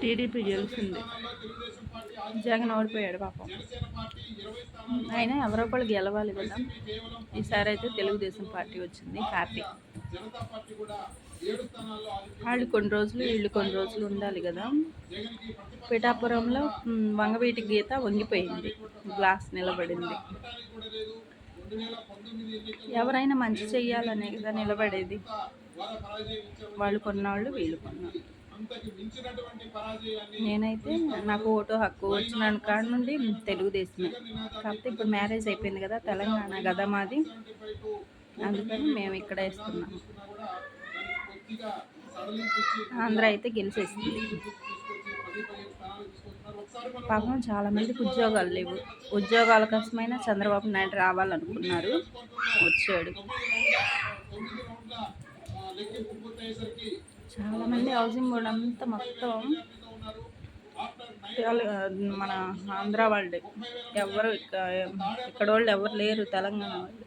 TDP గెలిచింది. జగన్ ఓడిపోయాడు పాపం. అయినా ఎవరో ఒకళ్ళు గెలవాలి కదా. ఈసారి అయితే తెలుగుదేశం పార్టీ వచ్చింది హ్యాపీ. వాళ్ళు కొన్ని రోజులు వీళ్ళు కొన్ని రోజులు ఉండాలి కదా. పిఠాపురంలో వంగవీటి గీత వంగిపోయింది. గ్లాస్ నిలబడింది. ఎవరైనా మంచి చెయ్యాలనే కదా నిలబడేది. వాళ్ళు కొన్నాళ్ళు వీళ్ళు కొన్నాళ్ళు నేనైతే నాకు ఓటు హక్కు వచ్చిన కాడ నుండి తెలుగుదేశమే. కాకపోతే ఇప్పుడు మ్యారేజ్ అయిపోయింది కదా తెలంగాణ కదా మాది. అందుకని మేము ఇక్కడ వేస్తున్నాం ఆంధ్ర అయితే గెలిచేసింది. పాపం చాలా మందికి ఉద్యోగాలు లేవు. ఉద్యోగాల కోసమైనా చంద్రబాబు నాయుడు రావాలనుకున్నారు. వచ్చాడు. చాలామంది హౌసింగ్ బోర్డు అంతా మొత్తం మన ఆంధ్ర వాళ్ళే. ఎవరు ఇక్క- ఇక్కడ వాళ్ళు ఎవరు లేరు తెలంగాణ వాళ్ళు